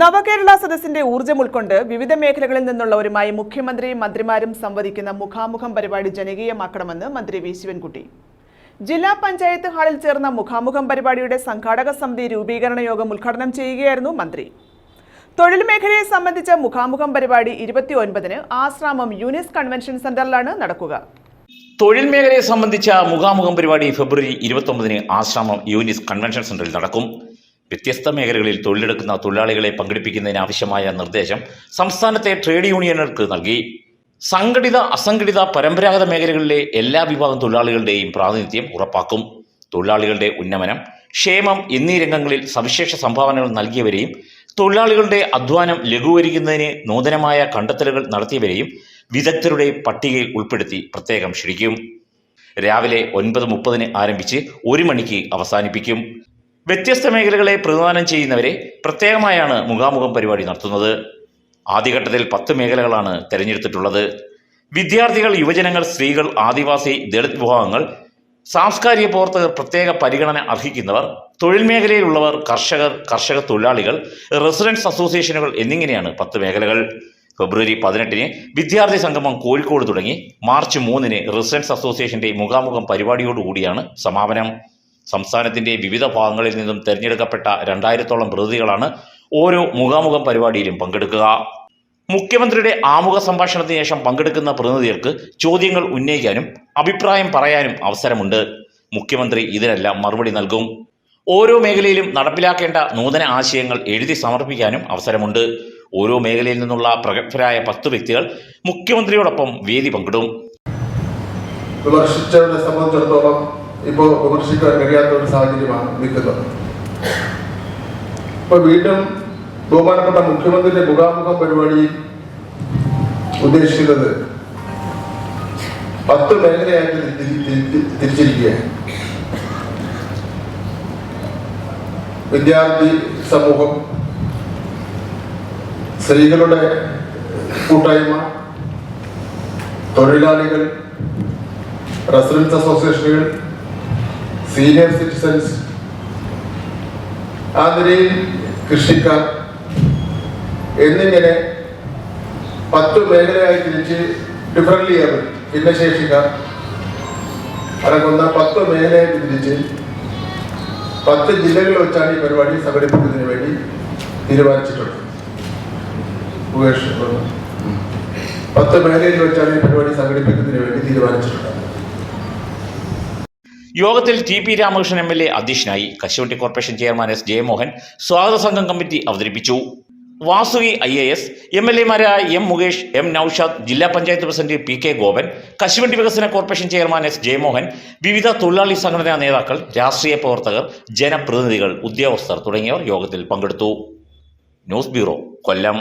നവകേരള സദസ്സിന്റെ ഊർജം ഉൾക്കൊണ്ട് വിവിധ മേഖലകളിൽ നിന്നുള്ളവരുമായി മുഖ്യമന്ത്രിയും മന്ത്രിമാരും സംവദിക്കുന്ന മുഖാമുഖം പരിപാടി ജനകീയമാക്കണമെന്ന് മന്ത്രി വി. ശിവൻകുട്ടി. ജില്ലാ പഞ്ചായത്ത് ഹാളിൽ ചേർന്ന മുഖാമുഖം പരിപാടിയുടെ സംഘാടക സമിതി രൂപീകരണ യോഗം ഉദ്ഘാടനം ചെയ്യുകയായിരുന്നു മന്ത്രി. തൊഴിൽ മേഖലയെ സംബന്ധിച്ച മുഖാമുഖം പരിപാടി ഇരുപത്തിയൊൻപതിന് ആശ്രാമം യൂനിസ് കൺവെൻഷൻ സെന്ററിലാണ് നടക്കുക. തൊഴിൽ മേഖലയെ സംബന്ധിച്ച മുഖാമുഖം പരിപാടി ഫെബ്രുവരി ഇരുപത്തൊമ്പതിന് ആശ്രാമം യൂനിസ് കൺവെൻഷൻ സെന്ററിൽ നടക്കും. വ്യത്യസ്ത മേഖലകളിൽ തൊഴിലെടുക്കുന്ന തൊഴിലാളികളെ പങ്കെടുപ്പിക്കുന്നതിന് ആവശ്യമായ നിർദ്ദേശം സംസ്ഥാനത്തെ ട്രേഡ് യൂണിയനുകൾക്ക് നൽകി. സംഘടിത അസംഘടിത പരമ്പരാഗത മേഖലകളിലെ എല്ലാ വിഭാഗം തൊഴിലാളികളുടെയും പ്രാതിനിധ്യം ഉറപ്പാക്കും. തൊഴിലാളികളുടെ ഉന്നമനം ക്ഷേമം എന്നീ രംഗങ്ങളിൽ സവിശേഷ സംഭാവനകൾ നൽകിയവരെയും തൊഴിലാളികളുടെ അധ്വാനം ലഘൂകരിക്കുന്നതിന് നൂതനമായ കണ്ടെത്തലുകൾ നടത്തിയവരെയും വിദഗ്ധരുടെ പട്ടികയിൽ ഉൾപ്പെടുത്തി പ്രത്യേകം ക്ഷണിക്കും. രാവിലെ ഒൻപത് മുപ്പതിന് ആരംഭിച്ച് ഒരു മണിക്ക് അവസാനിപ്പിക്കും. വ്യത്യസ്ത മേഖലകളെ പ്രതിദാനം ചെയ്യുന്നവരെ പ്രത്യേകമായാണ് മുഖാമുഖം പരിപാടി നടത്തുന്നത്. ആദ്യഘട്ടത്തിൽ പത്ത് മേഖലകളാണ് തിരഞ്ഞെടുത്തിട്ടുള്ളത്. വിദ്യാർത്ഥികൾ യുവജനങ്ങൾ സ്ത്രീകൾ ആദിവാസി ദളിത് വിഭാഗങ്ങൾ സാംസ്കാരിക പ്രവർത്തകർ പ്രത്യേക പരിഗണന അർഹിക്കുന്നവർ തൊഴിൽ മേഖലയിലുള്ളവർ കർഷകർ കർഷക തൊഴിലാളികൾ റെസിഡൻസ് അസോസിയേഷനുകൾ എന്നിങ്ങനെയാണ് പത്ത് മേഖലകൾ. ഫെബ്രുവരി പതിനെട്ടിന് വിദ്യാർത്ഥി സംഗമം കോഴിക്കോട് തുടങ്ങി. മാർച്ച് മൂന്നിന് റെസിഡൻസ് അസോസിയേഷന്റെ മുഖാമുഖം പരിപാടിയോടുകൂടിയാണ് സമാപനം. സംസ്ഥാനത്തിന്റെ വിവിധ ഭാഗങ്ങളിൽ നിന്നും തെരഞ്ഞെടുക്കപ്പെട്ട രണ്ടായിരത്തോളം പ്രതിനിധികളാണ് ഓരോ മുഖാമുഖം പരിപാടിയിലും പങ്കെടുക്കുക. മുഖ്യമന്ത്രിയുടെ ആമുഖ സംഭാഷണത്തിന് ശേഷം പങ്കെടുക്കുന്ന പ്രതിനിധികൾക്ക് ചോദ്യങ്ങൾ ഉന്നയിക്കാനും അഭിപ്രായം പറയാനും അവസരമുണ്ട്. മുഖ്യമന്ത്രി ഇതിനെല്ലാം മറുപടി നൽകും. ഓരോ മേഖലയിലും നടപ്പിലാക്കേണ്ട നൂതന ആശയങ്ങൾ എഴുതി സമർപ്പിക്കാനും അവസരമുണ്ട്. ഓരോ മേഖലയിൽ നിന്നുള്ള പ്രഗത്ഭരായ പത്ത് വ്യക്തികൾ മുഖ്യമന്ത്രിയോടൊപ്പം വേദി പങ്കിടും. വിമർശിച്ചവരെ സംബന്ധിച്ചിടത്തോളം ഇപ്പോൾ വിമർശിക്കാൻ കഴിയാത്ത ഒരു സാഹചര്യമാണ് നിൽക്കുന്നത് ഇപ്പൊ വീണ്ടും ബഹുമാനപ്പെട്ട മുഖ്യമന്ത്രിയുടെ മുഖാമുഖം പരിപാടിയിൽ ഉദ്ദേശിക്കുന്നത് പത്ത് മേഖലയായിട്ട് തിരി- തിരി- തിരി- തിരിച്ചിരിക്കുകയാണ്. വിദ്യാർത്ഥി സമൂഹം സ്ത്രീകളുടെ കൂട്ടായ്മ തൊഴിലാളികൾ റെസിഡൻസ് അസോസിയേഷനുകൾ സീനിയർ സിറ്റിസൻസ് ആ നിലയിൽ കൃഷിക്കാർ എന്നിങ്ങനെ പത്ത് മേഖലയായി തിരിച്ച് ഡിഫറന്റ് അവർ ഭിന്നശേഷിക്കാർ അടങ്ങുന്ന പത്ത് മേഖലയായി തിരിച്ച് പത്ത് ജില്ലകളിൽ വെച്ചാണ് ഈ പരിപാടി സംഘടിപ്പിക്കുന്നതിന് വേണ്ടി തീരുമാനിച്ചിട്ടുള്ളത്. പത്ത് മേഖലയിൽ വെച്ചാണ് ഈ പരിപാടി സംഘടിപ്പിക്കുന്നതിന് വേണ്ടി തീരുമാനിച്ചിട്ടുള്ളത്. യോഗത്തിൽ T P Ramakrishnan M L A അധ്യക്ഷനായി കശുവണ്ടി കോർപ്പറേഷൻ ചെയർമാൻ എസ് ജയമോഹൻ സ്വാഗത സംഘം കമ്മിറ്റി അവതരിപ്പിച്ചു. Vasuki I A S M L എമാരായ M Mukesh M Naushad ജില്ലാ panchayat president P K Gopan കശുവണ്ടി വികസന കോർപ്പറേഷൻ ചെയർമാൻ എസ് ജയമോഹൻ വിവിധ തൊഴിലാളി സംഘടനാ നേതാക്കൾ രാഷ്ട്രീയ പ്രവർത്തകർ ജനപ്രതിനിധികൾ ഉദ്യോഗസ്ഥർ തുടങ്ങിയവർ യോഗത്തിൽ പങ്കെടുത്തു. News bureau Kollam.